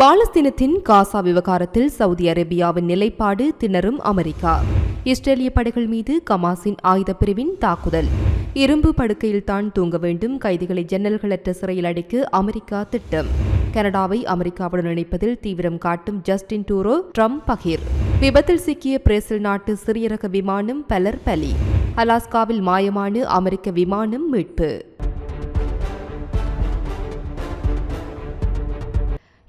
பாலஸ்தீனத்தின் காசா விவகாரத்தில் சவுதி அரேபியாவின் நிலைப்பாடு திணறும் அமெரிக்கா. இஸ்ரேலிய படைகள் மீது கமாஸின் ஆயுத பிரிவின் தாக்குதல். இரும்பு படுக்கையில் தான் தூங்க வேண்டும் கைதிகளை ஜன்னல்களற்ற சிறையில் அடைக்க அமெரிக்கா திட்டம். கனடாவை அமெரிக்காவுடன் இணைப்பதில் தீவிரம் காட்டும் ஜஸ்டின் டூரோ ட்ரம்ப் பகிர். விபத்தில் சிக்கிய பிரேசில் நாட்டு சிறிய ரக விமானம் பலர் பலி. அலாஸ்காவில் மாயமான அமெரிக்க விமானம் மீட்பு.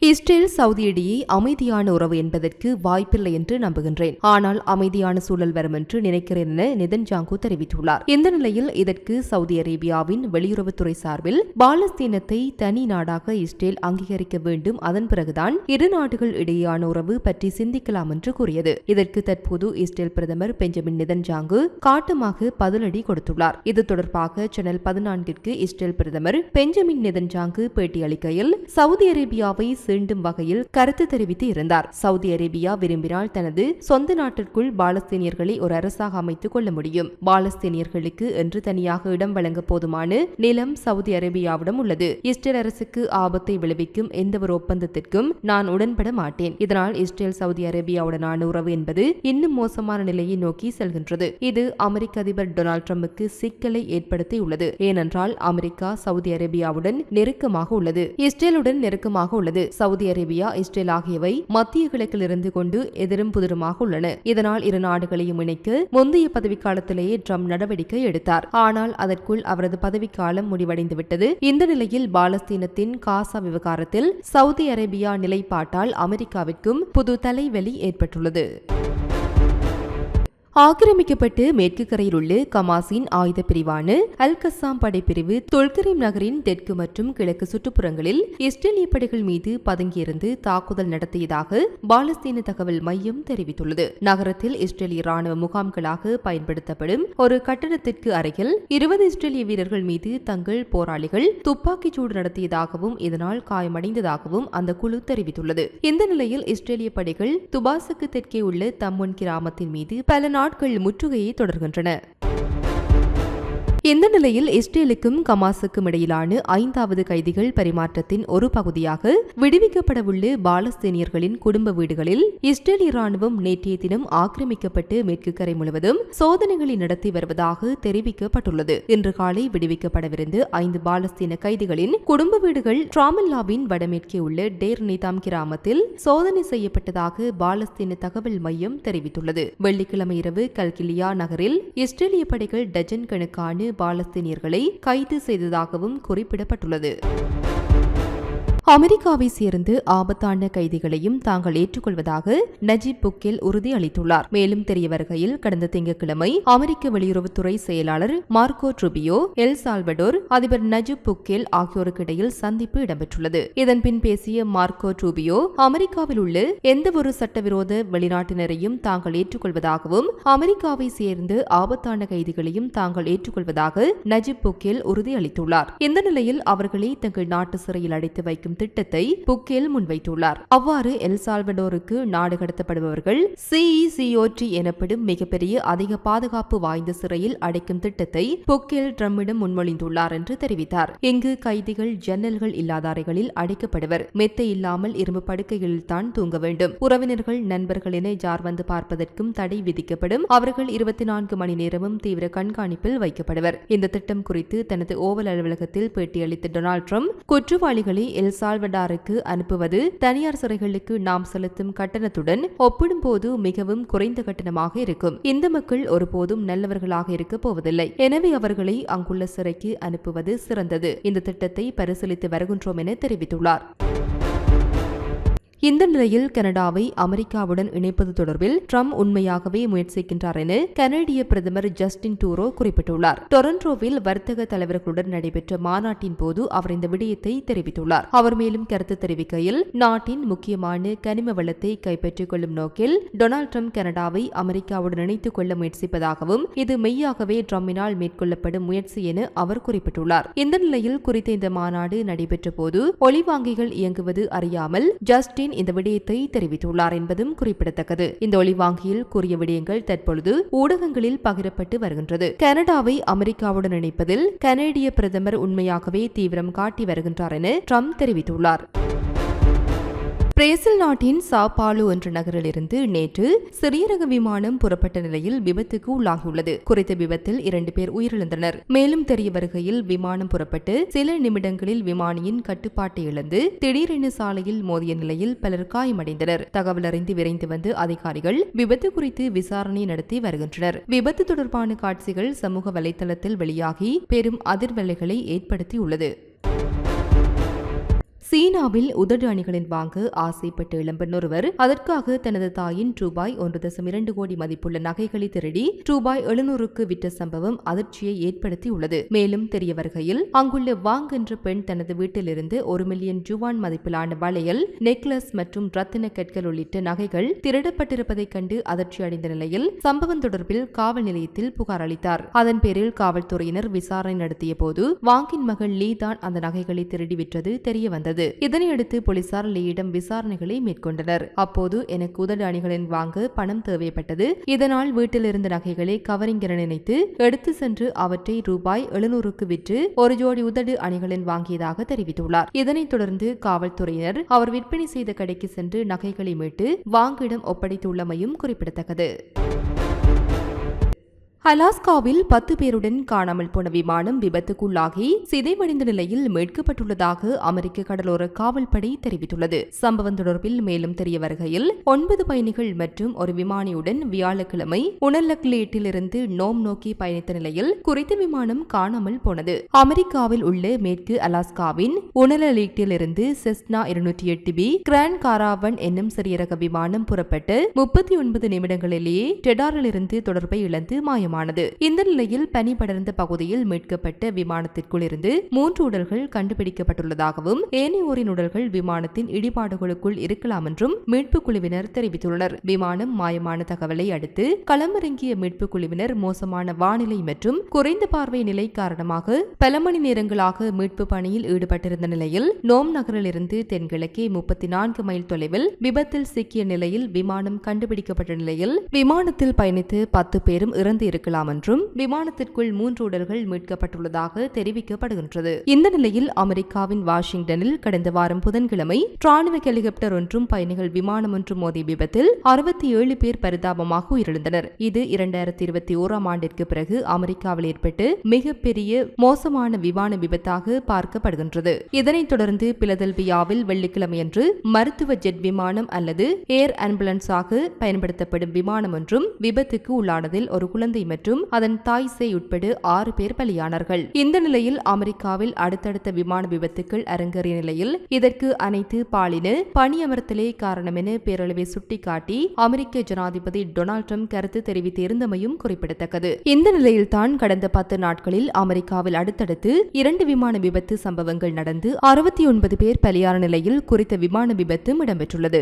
இஸ்ரேல் சவுதி இடையே அமைதியான உறவு என்பதற்கு வாய்ப்பில்லை என்று நம்புகின்றேன். ஆனால் அமைதியான சூழல் வரும் என்று நினைக்கிறேன் என நிதன் ஜாங்கு தெரிவித்துள்ளார். இந்த நிலையில் இதற்கு சவுதி அரேபியாவின் வெளியுறவுத்துறை சார்பில் பாலஸ்தீனத்தை தனி நாடாக இஸ்ரேல் அங்கீகரிக்க வேண்டும். அதன் பிறகுதான் இரு நாடுகள் இடையேயான உறவு பற்றி சிந்திக்கலாம் என்று கூறியது. இதற்கு தற்போது இஸ்ரேல் பிரதமர் பெஞ்சமின் நிதன் ஜாங்கு காட்டமாக பதிலடி கொடுத்துள்ளார். இது தொடர்பாக சேனல் பதினான்கிற்கு இஸ்ரேல் பிரதமர் பெஞ்சமின் நிதன் ஜாங்கு பேட்டியளிக்கையில் சவுதி அரேபியாவை சீண்டும் வகையில் கருத்து தெரிவித்து இருந்தார். சவுதி அரேபியா விரும்பினால் தனது சொந்த நாட்டிற்குள் பாலஸ்தீனியர்களை ஒரு அரசாக அமைத்துக் கொள்ள முடியும். பாலஸ்தீனியர்களுக்கு என்று தனியாக இடம் வழங்க போதுமான நிலம் சவுதி அரேபியாவிடம் உள்ளது. இஸ்ரேல் அரசுக்கு ஆபத்தை விளைவிக்கும் எந்தவொரு ஒப்பந்தத்திற்கும் நான் உடன்பட மாட்டேன். இதனால் இஸ்ரேல் சவுதி அரேபியாவுடனான உறவு என்பது இன்னும் மோசமான நிலையை நோக்கி செல்கின்றது. இது அமெரிக்க அதிபர் டொனால்ட் ட்ரம்புக்கு சிக்கலை ஏற்படுத்தியுள்ளது. ஏனென்றால் அமெரிக்கா சவுதி அரேபியாவுடன் நெருக்கமாக உள்ளது. இஸ்ரேலுடன் நெருக்கமாக உள்ளது. சவுதி அரேபியா இஸ்ரேல் ஆகியவை மத்திய கிழக்கில் இருந்து கொண்டு எதிரும் புதிருமாக உள்ளன. இதனால் இரு நாடுகளையும் இணைக்க முந்தைய பதவிக்காலத்திலேயே ட்ரம்ப் நடவடிக்கை எடுத்தார். ஆனால் அதற்குள் அவரது பதவிக்காலம் முடிவடைந்துவிட்டது. இந்த நிலையில் பாலஸ்தீனத்தின் காசா விவகாரத்தில் சவுதி அரேபியா நிலைப்பாட்டால் அமெரிக்காவிற்கும் புது தலைவலி ஏற்பட்டுள்ளது. ஆக்கிரமிக்கப்பட்டு மேற்கு கரையில் உள்ள கமாசின் ஆயுத பிரிவான அல் கசாம் படைப்பிரிவு தொல்கரீம் நகரின் தெற்கு மற்றும் கிழக்கு சுற்றுப்புறங்களில் இஸ்ரேலிய படைகள் மீது பதுங்கியிருந்து தாக்குதல் நடத்தியதாக பாலஸ்தீன தகவல் மையம் தெரிவித்துள்ளது. நகரத்தில் இஸ்ரேலிய ராணுவ முகாம்களாக பயன்படுத்தப்படும் ஒரு கட்டடத்திற்கு அருகில் இருபது இஸ்ரேலிய வீரர்கள் மீது தங்கள் போராளிகள் துப்பாக்கிச் சூடு நடத்தியதாகவும் இதனால் காயமடைந்ததாகவும் அந்த குழு தெரிவித்துள்ளது. இந்த நிலையில் இஸ்ரேலிய படைகள் துபாசுக்கு தெற்கே உள்ள தம்முன் கிராமத்தின் மீது பல நாள் நாட்கள் முற்றுகையை தொடர்கின்றன. இந்த நிலையில் இஸ்ரேலுக்கும் கமாஸுக்கும் இடையிலான ஐந்தாவது கைதிகள் பரிமாற்றத்தின் ஒரு பகுதியாக விடுவிக்கப்படவுள்ள பாலஸ்தீனியர்களின் குடும்ப வீடுகளில் இஸ்ரேலிய ராணுவம் நேற்றைய தினம் ஆக்கிரமிக்கப்பட்டு மேற்கு கரை முழுவதும் சோதனைகளை நடத்தி வருவதாக தெரிவிக்கப்பட்டுள்ளது. இன்று காலை விடுவிக்கப்படவிருந்து ஐந்து பாலஸ்தீன கைதிகளின் குடும்ப வீடுகள் டிராமல்லாவின் வடமேற்கே உள்ள டேர் நிதாம் கிராமத்தில் சோதனை செய்யப்பட்டதாக பாலஸ்தீன தகவல் மையம் தெரிவித்துள்ளது. வெள்ளிக்கிழமை இரவு கல்கிலியா நகரில் இஸ்ரேலிய படைகள் டஜன் கணக்கான பாலஸ்தீனியர்களை கைது செய்ததாகவும் குறிப்பிடப்பட்டுள்ளது. அமெரிக்காவை சேர்ந்து ஆபத்தான கைதிகளையும் தாங்கள் ஏற்றுக்கொள்வதாக நஜீப் புக்கேல் உறுதி அளித்துள்ளார் மேலும் தெரிய வருகையில் கடந்த திங்கட்கிழமை அமெரிக்க வெளியுறவுத்துறை செயலாளர் மார்க்கோ ட்ருபியோ எல் சால்வடோர் அதிபர் நஜீப் புக்கேல் ஆகியோருக்கு இடையில் சந்திப்பு இடம்பெற்றுள்ளது. இதன்பின் பேசிய மார்க்கோ ட்ரூபியோ அமெரிக்காவில் உள்ள எந்தவொரு சட்டவிரோத வெளிநாட்டினரையும் தாங்கள் ஏற்றுக்கொள்வதாகவும் அமெரிக்காவை சேர்ந்து ஆபத்தான கைதிகளையும் தாங்கள் ஏற்றுக்கொள்வதாக நஜீப் புக்கேல் உறுதி அளித்துள்ளார் இந்த நிலையில் அவர்களை தங்கள் நாட்டு சிறையில் அடைத்து வைக்கும் திட்டத்தை புக்கேல் முன்வைத்துள்ளார். அவ்வாறு எல் சால்வடோருக்கு நாடு கடத்தப்படுபவர்கள் சிஇசிஓடி எனப்படும் மிகப்பெரிய அதிக பாதுகாப்பு வாய்ந்த சிறையில் அடைக்கும் திட்டத்தை புக்கேல் ட்ரம்மிடம் முன்மொழிந்துள்ளார் என்று தெரிவித்தார். இங்கு கைதிகள் ஜன்னல்கள் இல்லாத அறைகளில் அடைக்கப்படுவர். மெத்தை இல்லாமல் இரும்பு படுக்கையில் தான் தூங்க வேண்டும். உறவினர்கள் நண்பர்கள் என ஜார் வந்து பார்ப்பதற்கும் தடை விதிக்கப்படும். அவர்கள் இருபத்தி நான்கு மணி நேரமும் தீவிர கண்காணிப்பில் வைக்கப்படுவர். இந்த திட்டம் குறித்து தனது ஓவல் அலுவலகத்தில் பேட்டியளித்த டொனால்ட் ட்ரம்ப் குற்றவாளிகளை எல்சா சால்வடாருக்கு அனுப்புவது தனியார் சிறைகளுக்கு நாம் செலுத்தும் கட்டணத்துடன் ஒப்பிடும்போது மிகவும் குறைந்த கட்டணமாக இருக்கும். இந்த மக்கள் ஒருபோதும் நல்லவர்களாக இருக்க போவதில்லை. எனவே அவர்களை அங்குள்ள சிறைக்கு அனுப்புவது சிறந்தது. இந்த திட்டத்தை பரிசீலித்து வருகின்றோம் என தெரிவித்துள்ளார். இந்த நிலையில் கனடாவை அமெரிக்காவுடன் இணைப்பது தொடர்பில் ட்ரம்ப் உண்மையாகவே முயற்சிக்கின்றார் என கனடிய பிரதமர் ஜஸ்டின் டூரோ குறிப்பிட்டுள்ளார். டொரண்டோவில் வர்த்தக தலைவர்களுடன் நடைபெற்ற மாநாட்டின் போது அவர் இந்த விடயத்தை தெரிவித்துள்ளார். அவர் மேலும் கருத்து தெரிவிக்கையில் நாட்டின் முக்கியமான கனிம வளத்தை கைப்பற்றிக் கொள்ளும் நோக்கில் டொனால்டு ட்ரம்ப் கனடாவை அமெரிக்காவுடன் இணைத்துக் கொள்ள முயற்சிப்பதாகவும் இது மெய்யாகவே ட்ரம்பினால் மேற்கொள்ளப்படும் முயற்சி என அவர் குறிப்பிட்டுள்ளார். இந்த நிலையில் குறித்த இந்த மாநாடு நடைபெற்ற போது ஒளிவாங்கிகள் இயங்குவது அறியாமல் ஜஸ்டின் ஸ்டாலின் இந்த விடயத்தை தெரிவித்துள்ளார் என்பதும் குறிப்பிடத்தக்கது. இந்த ஒளிவாங்கியில் கூறிய விடயங்கள் தற்பொழுது ஊடகங்களில் பகிரப்பட்டு வருகின்றது. கனடாவை அமெரிக்காவுடன் இணைப்பதில் கனேடிய பிரதமர் உண்மையாகவே தீவிரம் காட்டி வருகின்றார் என ட்ரம்ப் தெரிவித்துள்ளார். பிரேசில் நாட்டின் சாப்பாலு என்ற நகரிலிருந்து நேற்று சிறிய ரக விமானம் புறப்பட்ட நிலையில் விபத்துக்கு உள்ளாகியுள்ளது. குறித்த விபத்தில் இரண்டு பேர் உயிரிழந்தனர். மேலும் தெரிய வருகையில் விமானம் புறப்பட்டு சில நிமிடங்களில் விமானியின் கட்டுப்பாட்டை இழந்து திடீரென சாலையில் மோதிய நிலையில் பலர் காயமடைந்தனர். தகவல் அறிந்து விரைந்து வந்து அதிகாரிகள் விபத்து குறித்து விசாரணை நடத்தி வருகின்றனர். விபத்து தொடர்பான காட்சிகள் சமூக வலைதளத்தில் வெளியாகி பெரும் அதிர்வலைகளை ஏற்படுத்தியுள்ளது. சீனாவில் உதடு அணிகளின் வாங்க ஆசைப்பட்ட இளம்பெண் ஒருவர் அதற்காக தனது தாயின் ரூபாய் ஒன்று தசம் இரண்டு கோடி மதிப்புள்ள நகைகளை திருடி ரூபாய் எழுநூறுக்கு விற்ற சம்பவம் அதிர்ச்சியை ஏற்படுத்தியுள்ளது. மேலும் தெரிய வருகையில் அங்குள்ள வாங் என்ற பெண் தனது வீட்டிலிருந்து ஒரு மில்லியன் ஜுவான் மதிப்பிலான வளையல் நெக்லஸ் மற்றும் ரத்தின கற்கள் உள்ளிட்ட நகைகள் திருடப்பட்டிருப்பதைக் கண்டு அதிர்ச்சி அடைந்த நிலையில் சம்பவம் தொடர்பில் காவல் நிலையத்தில் புகார் அளித்தார். அதன் பேரில் காவல்துறையினர் விசாரணை நடத்திய போது வாங்கின் மகள் லீ தான் அந்த நகைகளை திருடி விற்றது தெரிய வந்தது. இதனையடுத்து போலீசார் லீயிடம் விசாரணைகளை மேற்கொண்டனர். அப்போது எனக்கு உதடு அணிகளின் வாங்க பணம் தேவைப்பட்டது. இதனால் வீட்டில் இருந்த நகைகளை கவரிங் நினைத்து எடுத்து சென்று அவற்றை ரூபாய் எழுநூறுக்கு விற்று ஒரு ஜோடி உதடு அணிகளின் வாங்கியதாக தெரிவித்துள்ளார். இதனைத் தொடர்ந்து காவல்துறையினர் அவர் விற்பனை செய்த கடைக்கு சென்று நகைகளை மீட்டு வாங்கிடம் ஒப்படைத்துள்ளமையும் குறிப்பிடத்தக்கது. அலாஸ்காவில் பத்து பேருடன் காணாமல் போன விமானம் விபத்துக்குள்ளாகி சிதைவடைந்த நிலையில் மீட்கப்பட்டுள்ளதாக அமெரிக்க கடலோர காவல்படை தெரிவித்துள்ளது. சம்பவம் தொடர்பில் மேலும் தெரிய வருகையில் ஒன்பது பயணிகள் மற்றும் ஒரு விமானியுடன் வியாழக்கிழமை உணர்லக்லேட்டிலிருந்து நோம் நோக்கி பயணித்த நிலையில் குறித்த விமானம் காணாமல் போனது. அமெரிக்காவில் உள்ள மேற்கு அலாஸ்காவின் உணலலீட்டிலிருந்து செஸ்னா இருநூற்றி எட்டு பி கிராண்ட் காராவன் என்னும் சிறிய ரக விமானம் புறப்பட்டு முப்பத்தி ஒன்பது நிமிடங்களிலேயே டெடாரிலிருந்து தொடர்பை இழந்து மாயமானது மாயமானது இந்த நிலையில் பனி படர்ந்த பகுதியில் மீட்கப்பட்ட விமானத்திற்குள் இருந்து மூன்று உடல்கள் கண்டுபிடிக்கப்பட்டுள்ளதாகவும் ஏனையோரின் உடல்கள் விமானத்தின் இடிபாடுகளுக்குள் இருக்கலாம் என்றும் மீட்புக் குழுவினர் தெரிவித்துள்ளனர். விமானம் மாயமான தகவலை அடுத்து களமிறங்கிய மீட்புக் குழுவினர் மோசமான வானிலை மற்றும் குறைந்த பார்வை நிலை காரணமாக பல மணி நேரங்களாக மீட்பு பணியில் ஈடுபட்டிருந்த நிலையில் நோம் நகரிலிருந்து தென்கிழக்கே முப்பத்தி நான்கு மைல் தொலைவில் விபத்தில் சிக்கிய நிலையில் விமானம் கண்டுபிடிக்கப்பட்ட நிலையில் விமானத்தில் பயணித்து பத்து பேரும் இறந்து எடுக்கலாம் என்றும் விமானத்திற்குள் மூன்று உடல்கள் மீட்கப்பட்டுள்ளதாக தெரிவிக்கப்படுகின்றது. இந்த நிலையில் அமெரிக்காவின் வாஷிங்டனில் கடந்த வாரம் புதன்கிழமை ராணுவ ஹெலிகாப்டர் ஒன்றும் பயணிகள் விமானம் ஒன்றும் மோதிய விபத்தில் அறுபத்தி ஏழு பேர் பரிதாபமாக உயிரிழந்தனர். இது இரண்டாயிரத்தி இருபத்தி ஓராம் ஆண்டிற்கு பிறகு அமெரிக்காவில் ஏற்பட்டு மிகப்பெரிய மோசமான விமான விபத்தாக பார்க்கப்படுகின்றது. இதனைத் தொடர்ந்து பிலதெல்பியாவில் வெள்ளிக்கிழமையன்று மருத்துவ ஜெட் விமானம் அல்லது ஏர் ஆம்புலன்ஸாக பயன்படுத்தப்படும் விமானம் ஒன்றும் விபத்துக்கு உள்ளானதில் ஒரு குழந்தை மற்றும் அதன் தாய் சே உட்பட ஆறு பேர் பலியானார்கள். இந்த நிலையில் அமெரிக்காவில் அடுத்தடுத்த விமான விபத்துக்கள் அரங்கேறிய நிலையில் இதற்கு அனைத்து பாலின பணியமர்த்தலே காரணம் என பேரளவை சுட்டிக்காட்டி அமெரிக்க ஜனாதிபதி டொனால்ட் ட்ரம்ப் கருத்து தெரிவித்திருந்தமையும் குறிப்பிடத்தக்கது. இந்த நிலையில்தான் கடந்த பத்து நாட்களில் அமெரிக்காவில் அடுத்தடுத்து இரண்டு விமான விபத்து சம்பவங்கள் நடந்து அறுபத்தி ஒன்பது பேர் பலியான நிலையில் குறித்த விமான விபத்தும் இடம்பெற்றுள்ளது.